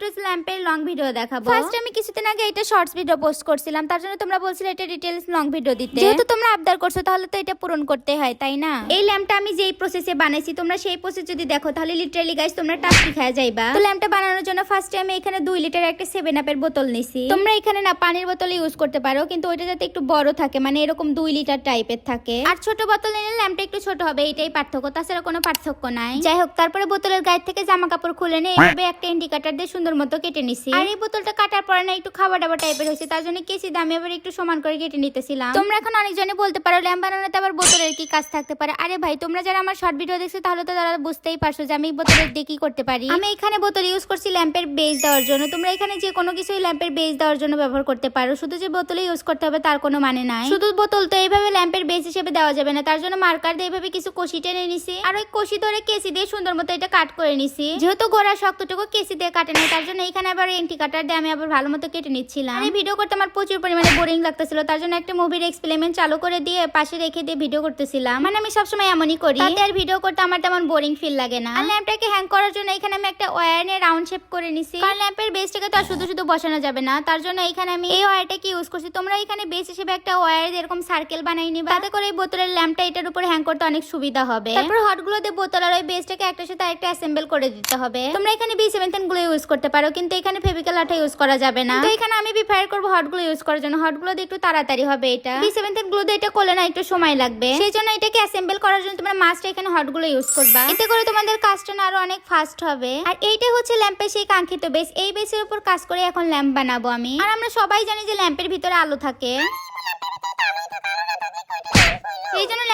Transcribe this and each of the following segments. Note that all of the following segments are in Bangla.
নাইট্রোজ ল্যাম্পের লং ভিডিও দেখাবো। ফার্স্ট আমি কিছুদিন আগে এটা শর্টস ভিডিও পোস্ট করছিলাম তার জন্য তোমরা বলছিলে এটা ডিটেলস লং ভিডিও দিতে। যেহেতু তোমরা আবদার করছ তাহলে তো এটা পূরণ করতে হয় তাই না? এই ল্যাম্পটা আমি যেই প্রসেসে বানাইছি তোমরা সেই প্রসেস যদি দেখো তাহলে লিটারালি গাইস তোমরা টাস্কি খাওয়া যাইবা। তো ল্যাম্পটা বানানোর জন্য ফার্স্টে আমি এখানে দুই লিটার একটা সেভেন আপের বোতল নিছি। তোমরা এখানে না পানির বোতল ইউজ করতে পারো কিন্তু ওইটা যাতে একটু বড় থাকে মানে এরকম দুই লিটার টাইপের থাকে। আর ছোট বোতল নিলে ল্যাম্পটা একটু ছোট হবে এটাই পার্থক্য তাছাড়া কোনো পার্থক্য নাই। যাই হোক তারপরে বোতলের গায়ে থেকে জামা কাপড় খুলে নিয়ে এইভাবে একটা ইন্ডিকেটার দিয়ে সুন্দর মতো কেটে নিছি। আর এই বোতলটা কাটার পরে না একটু খাবার দাবার টাইপের হয়েছে তার জন্য কেসি দামে আবার একটু সমান করে কেটে নিতেছিলাম। তোমরা এখন অনেকজনে বলতে পারো ল্যাম্প বানানোতে আবার বোতলের কি কাজ থাকতে পারে। আরে ভাই তোমরা যারা আমার শর্ট ভিডিও দেখছ তাহলে তো তারা বুঝতেই পারছ যে আমি এই বোতলের দিয়ে কি করতে পারি। আমি এখানে বোতল ইউজ করছি ল্যাম্পের বেস দেওয়ার জন্য। তোমরা এখানে যে কোনো কিছুই ল্যাম্পের বেস দেওয়ার জন্য ব্যবহার করতে পারো। শুধু যে বোতলে ইউজ করতে হবে তার কোনো মানে নাই। শুধু বোতল তো এইভাবে ল্যাম্পের বেস হিসেবে দেওয়া যাবে না। তার জন্য মার্কার দিয়ে এইভাবে কিছু কষি টেনে নিছি। আর ওই কষি ধরে কেসি দিয়ে সুন্দর মতো এটা কাট করে নিছি। যেহেতু গোড়া শক্তটুকু কেসি দিয়ে কাটে নাই তার জন্য এখানে আবার এন্টি কাটার দিয়ে আমি আবার ভালো মতো কেটে নিচ্ছিলাম। এই ভিডিও করতে আমার প্রচুর পরিমাণে বোরিং লাগতেছিল তার জন্য একটা মুভির এক্সপেরিমেন্ট চালু করে দিয়ে পাশে রেখে দিয়ে ভিডিও করতেছিলাম। মানে আমি সবসময় এমনই করি। তাতে আর ভিডিও করতে আমার তেমন বোরিং ফিল লাগে না। আর ল্যাম্পটাকে হ্যাং করার জন্য এখানে আমি একটা ওয়্যার নিয়ে রাউন্ড শেপ করে নিছি। কারণ ল্যাম্পের বেসটাকে তো আর শুধু শুধু বসানো যাবে না তার জন্য এখানে আমি এই ওয়্যারটাকে ইউজ করছি? তোমরা এখানে বেস হিসেবে একটা ওয়্যার এরকম সার্কেল বানাই নিবা। তাতে করে এই বোতলের ল্যাম্পটা এটার উপর হ্যাং করতে অনেক সুবিধা হবে। তারপর হটগুলো দিয়ে বোতল আর ওই বেসটাকে একটার সাথে আরেকটা অ্যাসেম্বল করে দিতে হবে। তোমরা এখানে বি সেভেন্থেনগুলো ইউজ করতে পারো কিন্তু এখানে ফেভিক্যাল আঠা ইউজ করা যাবে না। তো এখানে আমি প্রিফার করব হটগুলো ইউজ করার জন্য। হটগুলো দিয়ে একটু তাড়াতাড়ি হবে এটা। বি সেভেন্থেনগুলো দিয়ে এটা করলে না একটু সময় লাগবে। সেই জন্য এটাকে অ্যাসেম্বল করার জন্য তোমরা মাস্ট এখানে হটগুলো ইউজ করবা। এতে করে তোমাদের কাজটা না আরও অনেক ফাস্ট হবে। আর এইটা হচ্ছে ল্যাম্পের সেই কাঙ্ক্ষিত বেস এই বেসের উপর কাজ করে এখন ল্যাম্প বানাবো আমি। আর আমরা সবাই জানি যে ল্যাম্পের ভিতরে আলো থাকে।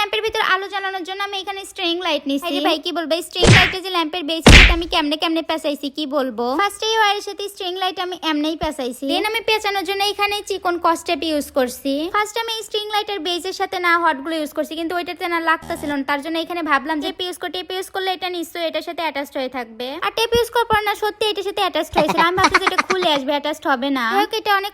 ল্যাম্পের ভিতর আলো জ্বালানোর জন্য আমি এখানে স্ট্রিং লাইট নিছি। আরে ভাই কি বলব? স্ট্রিং লাইটে যে ল্যাম্পের বেস সাথে আমি কেমনে কেমনে পেঁচাইছি কি বলব? ফার্স্ট এই ওয়্যারের সাথে স্ট্রিং লাইট আমি এমনেই পেঁচাইছি। দেন আমি পেঁচানোর জন্য এখানে চিকন কস্টেপ ইউজ করছি। ফার্স্ট আমি স্ট্রিং লাইটের বেসের সাথে না হটগুলো ইউজ করছি কিন্তু ওইটাতে না লাগতেছিল না। তার জন্য এখানে ভাবলাম যে ইউজ করে টেপ ইউজ করলে এটা নিশ্চয়ই এটার সাথে অ্যাটাচড হয়ে থাকবে। আর টেপ ইউজ করার পর না সত্যি এটার সাথে অ্যাটাচড হয়েছিল। আমি ভাবছি যে এটা আসবে অ্যাটাচড হবে না। হোক, এটা অনেক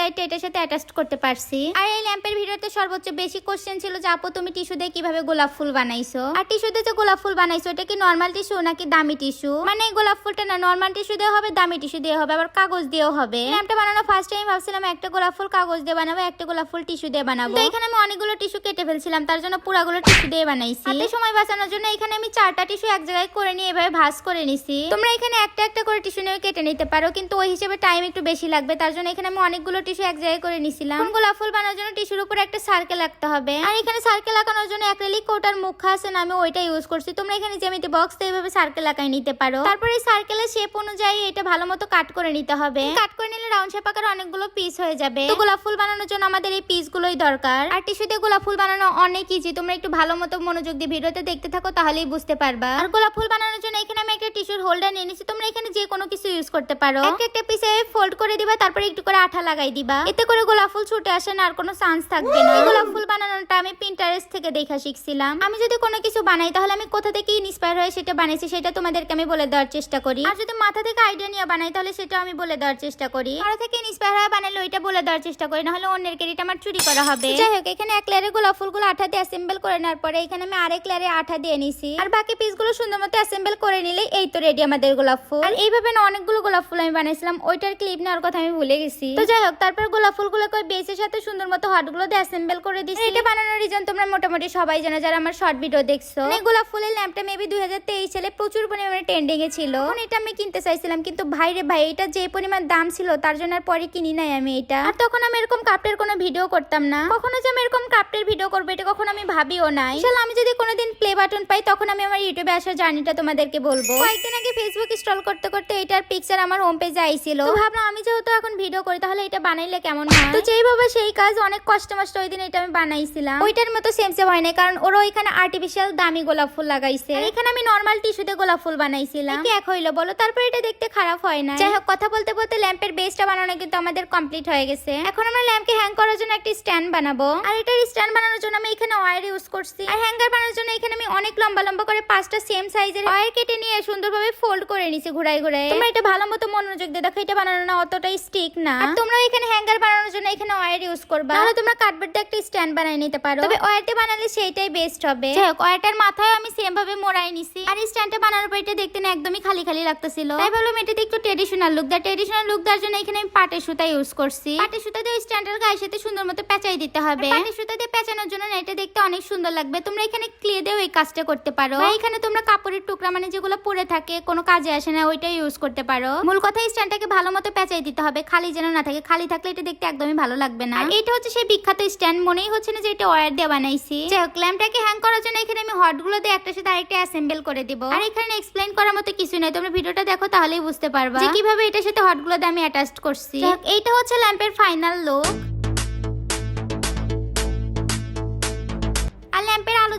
লাইট এটার সাথে অ্যাটাচড করতে পারছি। আর এই ল্যাম্পের ভিডিওতে সর্বোচ্চ বেশি কোশ্চেন ছিল যে আপু তুমি টিস্যু দিয়ে কীভাবে গোলাপ ফুল বানাইছো? আর টিস্যু দিয়ে যে গোলাপ ফুল বানাইছো এটা কি নর্মাল টিস্যু নাকি দামি টিস্যু মানে গোলাপ ফুলটা না নর্মাল টিস্যু দিয়ে হবে দামি টিস্যু দিয়ে হবে আবার কাগজ দিয়েও হবে। ল্যাম্পটা বানানো ফার্স্ট টাইম ভাবছিলাম একটা গোলাপ ফুল কাগজ দিয়ে বানাবো একটা গোলাপ ফুল টিস্যু দিয়ে বানাবো। এখানে আমি অনেকগুলো টিস্যু কেটে ফেলছিলাম তার জন্য পুরাগুলো টিস্যু দিয়ে বানাইছি। সময় বাঁচানোর জন্য এখানে আমি চারটা টিস্যু এক জায়গায় করে নিয়ে এভাবে ভাঁজ করে নিছি। তোমরা এখানে একটা একটা করে টিস্যু নিয়ে কেটে নিতে পারো কিন্তু ওই হিসেবে টাইম একটু বেশি লাগবে তার জন্য এখানে আমি অনেকগুলো টিস্যু এক জায়গায় করে নিছিলাম। গোলাপ ফুল বানানোর জন্য টিস্যুর উপর একটা সার্কেল আঁকতে হবে। আর এখানে সার্কেল আঁকানোর জন্য অ্যাক্রিলিক কোটার মুখা আছে না আমি ওইটা ইউজ করছি। তোমরা এখানে জ্যামিতি বক্স দিয়ে এভাবে সার্কেল আঁকাই নিতে পারো। তারপরে এই সার্কেলের শেপ অনুযায়ী এটা ভালো মতো কাট করে নিতে হবে। কাট করে নিলে রাউন্ড শেপ আকার অনেকগুলো পিস হয়ে যাবে। তো গোলাপ ফুল বানানোর জন্য আমাদের এই পিস গুলোই দরকার। আর টিস্যু দিয়ে গোলাপ ফুল বানানো অনেক ইজি তোমরা একটু ভালো মতো মনোযোগ দিয়ে ভিডিওতে দেখতে থাকো তাহলেই বুঝতে পারবা। আর গোলাপ ফুল বানানোর জন্য এখানে আমি একটা টিস্যুর হোল্ডার নিয়ে নিচ্ছি তোমরা এখানে যে কোনো কিছু ইউজ করতে পারো। একটা একটা পিসে ফোল্ড করে দিবা, তারপরে একটু করে আঠা লাগাই দিবা। এতে করে গোলাপ ফুল ছুটে আসে না, আর কোনো চান্স থাকবে না। গোলাপ ফুল বানানোটা আমি পিন্টারেস্ট থেকে দেখা শিখছিলাম। আমি যদি কোনো কিছু বানাই, তাহলে আমি কোথা থেকে ইন্সপায়ার হয়ে সেটা বানাইছি, সেটা তোমাদেরকে আমি বলে দেওয়ার চেষ্টা করি। আর যদি মাথা থেকে আইডিয়া নিয়ে বানাই, তাহলে সেটা আমি বলে দেওয়ার চেষ্টা করি। মাথা থেকে ইন্সপায়ার হয়ে বানালে ওইটা বলে দেওয়ার চেষ্টা করি, নাহলে অন্যের ক্রেডিট আমার চুরি করা হবে। যাই হোক, এখানে এক লেয়ারে গোলাপ ফুলগুলো আঠা দিয়ে অ্যাসেম্বল করে নেওয়ার পরে এখানে আমি আরেক লেয়ারে আঠা দিয়ে নিছি। আর বাকি পিসগুলো সুন্দর মতো অ্যাসেম্বল করে নিলে এই তো রেডি আমাদের গোলাপ ফুল। আর এইভাবে না, অনেকগুলো গোলাপ ফুল আমি বানাইছিলাম ওইটার ক্লিপ নেওয়ার কথা আমি ভুলে গেছি। তো যাই হোক তারপর গোলাপ ফুলগুলোকে বেসের সাথে সুন্দর মতো হটগুলো দিয়ে অ্যাসেম্বল করে দিছি। এটা বানানোর রিজন তোমরা মোটামুটি সবাই জানো যারা আমার শর্ট ভিডিও দেখছ। এই গোলাপ ফুলের ল্যাম্পটা মেবি দুই হাজার তেইশ সালে প্রচুর পরিমাণে ট্রেন্ডিং এ ছিল। এটা আমি কিনতে চাইছিলাম কিন্তু ভাই রে ভাই এটা যে পরিমাণ দাম ছিল তার জন্য আর পরে কিনি নাই আমি এটা। আর তখন আমি এরকম কাপটের কোনো ভিডিও করতাম না। কখনো যে আমি এরকম কাপটের ভিডিও করব এটা কখনো আমি ভাবিও নাই। ইনশাল্লাহ আমি যদি কোনোদিন প্লে বাটন পাই তখন আমি আমার ইউটিউবে আসার জার্নিটা তোমাদেরকে বলব। কয়েকদিন আগে ফেসবুক স্ক্রল করতে করতে এটার পিকচার আমার হোম পেজে আইছিল তো ভাবলাম আমি যেহেতু এখন ভিডিও করি তাহলে এটা বানাইলে কেমন হয়? তো যেইভাবে সেই কাজ অনেক কষ্ট মষ্ট ওই দিন এটা আমি বানাইছিলাম। ওইটার মতো সেম সেম হয় না কারণ ওরা ওইখানে আর্টিফিশিয়াল দামি গোলাপ ফুল লাগাইছে। আর এখানে আমি নর্মাল টিস্যুতে গোলাপ ফুল বানাইছিলাম। কি এক হইল বলো? তারপর এটা দেখতে খারাপ হয় না যাই হোক কথা বলতে বলতে ল্যাম্পের বেসটা বানানো কিন্তু আমাদের কমপ্লিট হয়ে গেছে। এখন আমরা ল্যাম্পকে হ্যাং করার জন্য একটা স্ট্যান্ড বানাবো। আর এটার স্ট্যান্ড বানানোর জন্য আমি এখানে ওয়্যার ইউজ করছি। আর হ্যাঙ্গার বানানোর জন্য এখানে আমি অনেক লম্বা লম্বা করে পাঁচটা সেম সাইজের ওয়্যার কেটে নিয়ে সুন্দরভাবে ফোল্ড করে নিছি ঘুরাই ঘুরাই তোমরা এটা ভালো মতো মনোযোগ দিয়ে দেখো এটা বানানো না অতটাই স্টিক না। আর তোমরা এখানে হ্যাঙ্গার বানানোর জন্য এখানে ওয়্যার ইউজ করবা। তাহলে তোমরা দিয়ে একটা স্ট্যান্ড বানাই নিতে পারো। তবে ওয়ারতে বানালে সেইটাই বেস্ট হবে। যাই হোক ওয়ারটার মাথায় আমি সেম ভাবে মোড়াই নিছি। আর স্ট্যান্ডটা বানানোর পর এটা দেখতে না একদমই খালি খালি লাগতেছিল। তাই ভাবলাম এটাতে একটু ট্রেডিশনাল লুক দেয় ট্রেডিশনাল লুক দেওয়ার জন্য এখানে আমি পাটের সুতা ইউজ করছি। পাটের সুতা দিয়ে স্ট্যান্ডের গায়ের সাথে সুন্দর মতো পেঁচাই দিতে হবে। পাটের সুতা দিয়ে পেঁচানোর জন্য না এটা দেখতে অনেক সুন্দর লাগবে। তোমরা এখানে ক্লে দিয়েও এই কাজটা করতে পারো। বা এখানে তোমরা কাপড়ের টুকরা মানে যেগুলো পরে থাকে কোনো কাজে আসে না ওইটা ইউজ করতে পারো। মূল কথা স্ট্যান্ডটাকে ভালো মতো পেঁচাই দিতে হবে খালি যেন না থাকে। খালি থাকলে এটা দেখতে একদমই ভালো লাগবে না। আর এটা হচ্ছে সেই বিখ্যাত স্ট্যান্ড। মনেই হচ্ছে না যে এটা ওয়্যার দিয়ে বানাইছি। যাই হোক ল্যাম্পটাকে হ্যাং করার জন্য এখানে আমি হটগুলো দিয়ে একটার সাথে আরেকটা অ্যাসেম্বল করে দিব। আর এখানে এক্সপ্লেন করার মতো কিছু নেই। তোমরা ভিডিওটা দেখো তাহলেই বুঝতে পারবা। যে কীভাবে এটার সাথে হটগুলো দিয়ে আমি অ্যাটাচ করছি। এইটা হচ্ছে ল্যাম্পের ফাইনাল লুক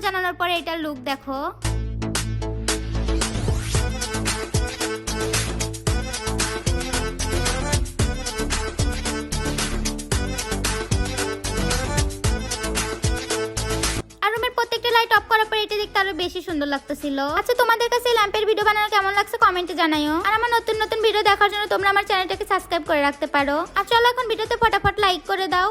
জ্বালানোর পরে এটার লুক দেখো। লাইট অফ করার পর এটা দেখতে আরও বেশি সুন্দর লাগতেছিল। আচ্ছা তোমাদের কাছে ল্যাম্পের ভিডিও বানানো কেমন লাগছে কমেন্টে জানাইও। আর আমার নতুন নতুন ভিডিও দেখার জন্য তোমরা আমার চ্যানেলটাকে সাবস্ক্রাইব করে রাখতে পারো। আর চলো এখন ভিডিওতে ফটাফট লাইক করে দাও।